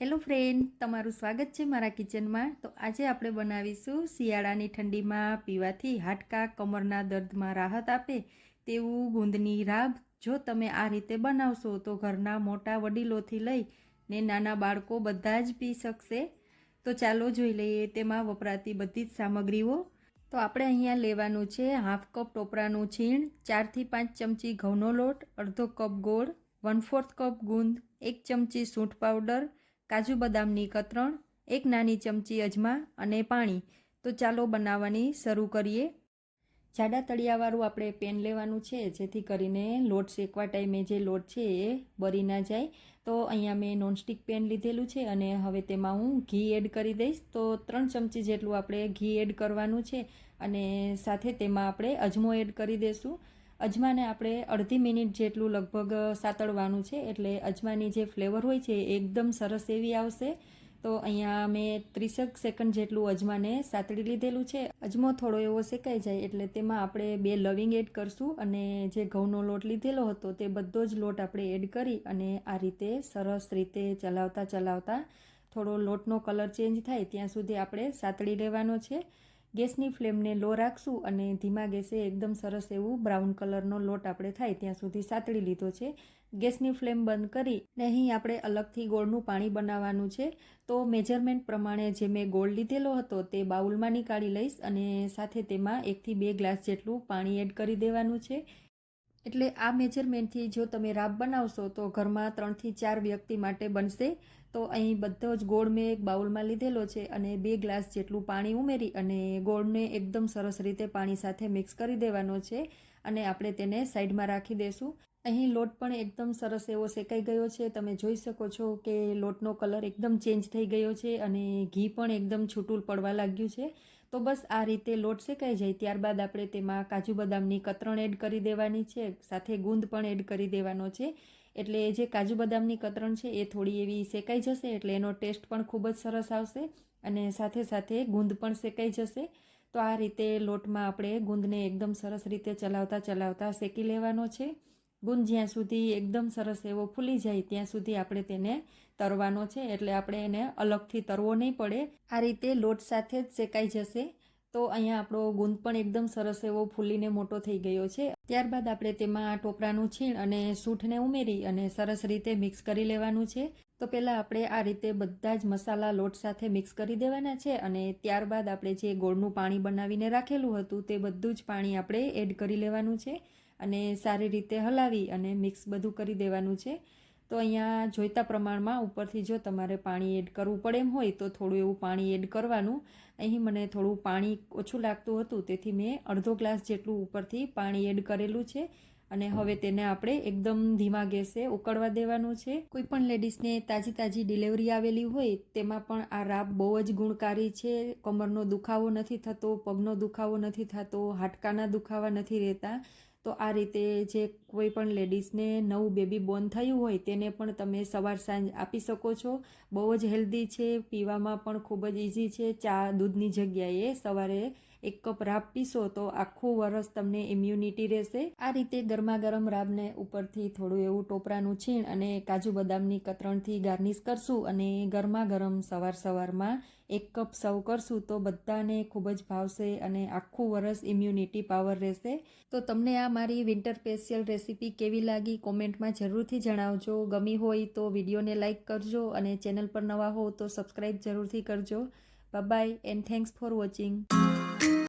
Hello friend, તમારું સ્વાગત છે મારા કિચનમાં. તો આજે આપણે બનાવીશું શિયાળાની ઠંડીમાં પીવાથી હાડકા કમરના દર્દમાં રાહત આપે તેવું ગુંદની રાબ. જો તમે આ રીતે બનાવશો તો ઘરના મોટા વડીલોથી લઈ ને નાના બાળકો બધા જ પી શકશે. તો ચાલો જોઈ લઈએ તેમાં વપરાતી બધી જ સામગ્રીઓ. તો આપણે અહીંયા લેવાનું છે હાફ કપ ટોપરાનું છીણ, ચારથી પાંચ ચમચી ઘઉંનો લોટ, અડધો કપ ગોળ વન ફોર્થ કપ ગુંદ, એક ચમચી સૂંઠ પાવડર કાજુ બદામની કતરણ, એક નાની ચમચી અજમા અને પાણી. તો ચાલો બનાવવાની શરૂ કરીએ. જાડા તળિયાવાળું આપણે પેન લેવાનું છે, જેથી કરીને લોટ શેકવા ટાઈમે જે લોટ છે એ બળી ના જાય. તો અહીંયા મેં નોનસ્ટિક પેન લીધેલું છે અને હવે તેમાં હું ઘી એડ કરી દઈશ. તો ત્રણ ચમચી જેટલું આપણે ઘી એડ કરવાનું છે અને સાથે તેમાં આપણે અજમો એડ કરી દઈશું અજમાને આપણે અડધી મિનિટ જેટલું લગભગ સાતળવાનું છે, એટલે અજમાની જે ફ્લેવર હોય છે એકદમ સરસ એવી આવશે. તો અહીંયા મેં ત્રીસેક સેકન્ડ જેટલું અજમાને સાતળી લીધેલું છે. અજમો થોડો એવો શેકાઈ જાય, એટલે તેમાં આપણે બે લવિંગ એડ કરશું અને જે ઘઉંનો લોટ લીધેલો હતો તે બધો જ લોટ આપણે એડ કરી અને આ રીતે સરસ રીતે ચલાવતા ચલાવતા થોડો લોટનો કલર ચેન્જ થાય, ત્યાં સુધી આપણે સાતળી લેવાનો છે. ગેસની ફ્લેમને લો રાખશું અને ધીમા ગેસે એકદમ સરસ એવું બ્રાઉન કલરનો લોટ આપણે થાય ત્યાં સુધી સાતળી લીધો છે. ગેસની ફ્લેમ બંધ કરી ને અહીં આપણે અલગથી ગોળનું પાણી બનાવવાનું છે. તો મેજરમેન્ટ પ્રમાણે જે મેં ગોળ લીધેલો હતો તે બાઉલમાં નીકાળી લઈશ અને સાથે તેમાં એકથી બે ગ્લાસ જેટલું પાણી એડ કરી દેવાનું છે. એટલે આ મેજરમેન્ટથી જો તમે રાબ બનાવશો તો ઘરમાં ત્રણથી ચાર વ્યક્તિ માટે બનશે. તો અહીં બધો જ ગોળ મેં એક બાઉલમાં લીધેલો છે અને બે ગ્લાસ જેટલું પાણી ઉમેરી અને ગોળને એકદમ સરસ રીતે પાણી સાથે મિક્સ કરી દેવાનો છે અને આપણે તેને સાઈડમાં રાખી દઈશું અહીં લોટ પણ એકદમ સરસ એવો શેકાઈ ગયો છે. તમે જોઈ શકો છો કે લોટનો કલર એકદમ ચેન્જ થઈ ગયો છે અને ઘી પણ એકદમ છૂટું પડવા લાગ્યું છે. તો બસ આ રીતે લોટ શેકાઈ જાય ત્યારબાદ આપણે તેમાં કાજુ બદામની કતરણ એડ કરી દેવાની છે. સાથે ગુંદ પણ એડ કરી દેવાનો છે. એટલે જે કાજુ બદામની કતરણ છે, એ થોડી એવી શેકાઈ જશે, એટલે એનો ટેસ્ટ પણ ખૂબ જ સરસ આવશે અને સાથે સાથે ગુંદ પણ શેકાઈ જશે. તો આ રીતે લોટમાં આપણે ગુંદને એકદમ સરસ રીતે ચલાવતા ચલાવતા શેકી લેવાનો છે. ગુંદ જ્યાં સુધી એકદમ સરસ એવો ફૂલી જાય, ત્યાં સુધી આપણે તેને તરવાનો છે, એટલે આપણે એને અલગથી તરવો નહીં પડે. આ રીતે લોટ સાથે જ શેકાઈ જશે. તો અહીંયા આપણો ગુંદ પણ એકદમ સરસ એવો ફૂલીને મોટો થઈ ગયો છે. ત્યારબાદ આપણે તેમાં ટોપરાનું છીણ અને સૂંઠને ઉમેરી અને સરસ રીતે મિક્સ કરી લેવાનું છે. તો પહેલાં આપણે આ રીતે બધા જ મસાલા લોટ સાથે મિક્સ કરી દેવાના છે અને ત્યારબાદ આપણે જે ગોળનું પાણી બનાવીને રાખેલું હતું તે બધું જ પાણી આપણે એડ કરી લેવાનું છે અને સારી રીતે હલાવી અને મિક્સ બધું કરી દેવાનું છે. તો અહીંયા જોઈતા પ્રમાણમાં ઉપરથી જો તમારે પાણી એડ કરવું પડે એમ હોય તો થોડું એવું પાણી એડ કરવાનું. અહીં મને થોડું પાણી ઓછું લાગતું હતું, તેથી મેં અડધો ગ્લાસ જેટલું ઉપરથી પાણી એડ કરેલું છે. અને હવે તેને આપણે એકદમ ધીમા ગેસે ઉકળવા દેવાનું છે. કોઈ પણ લેડીઝને તાજી તાજી ડિલિવરી આવેલી હોય, તેમાં પણ આ રાબ બહુ જ ગુણકારી છે. કમરનો દુખાવો નથી થતો, પગનો દુખાવો નથી થતો, હાડકાના દુખાવા નથી રહેતા. તો આ રીતે જે કોઈ પણ લેડીઝને નવું બેબી બોર્ન થયું હોય તેને પણ તમે સવાર સાંજ આપી શકો છો. બહુ જ હેલ્ધી છે, પીવામાં પણ ખૂબ જ ઇઝી છે. ચા દૂધની જગ્યાએ સવારે એક કપ રાબ પીશો તો આખું વરસ તમને ઇમ્યુનિટી રહેશે. આ રીતે ગરમા ગરમ રાબને ઉપરથી થોડું એવું ટોપરાનું છીણ અને કાજુ બદામની કતરણથી ગાર્નિશ કરશું અને ગરમા ગરમ સવાર સવારમાં એક કપ સર્વ કરશું તો બધાને ખૂબ જ ભાવશે અને આખું વરસ ઇમ્યુનિટી પાવર રહેશે. તો તમને આ મારી વિન્ટર સ્પેશિયલ રેસીપી કેવી લાગી કોમેન્ટમાં જરૂરથી જણાવજો. ગમી હોય તો વિડીયોને લાઇક કરજો અને ચેનલ પર નવા હો તો સબસ્ક્રાઈબ જરૂરથી કરજો. Bye and thanks for watching